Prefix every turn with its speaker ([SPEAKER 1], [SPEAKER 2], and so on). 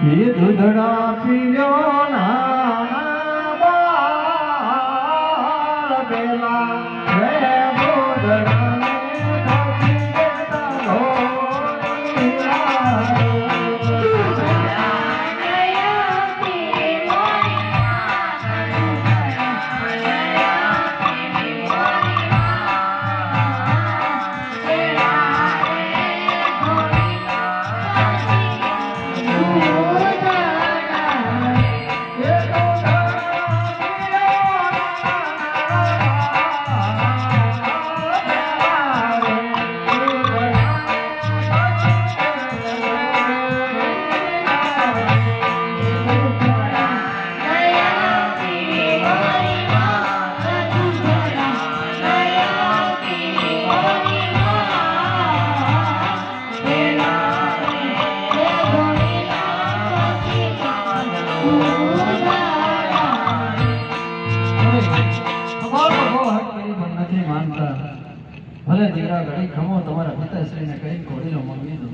[SPEAKER 1] એ દૂધડા પીયો ના બાળ પેલા રે દૂધડાને થાકી દેતા ઢોળિયા. નથી માનતા. ભલે દીકરા ઘડી ખમો તમારા પિતાશ્રીને કહી ઘોડીનો દો.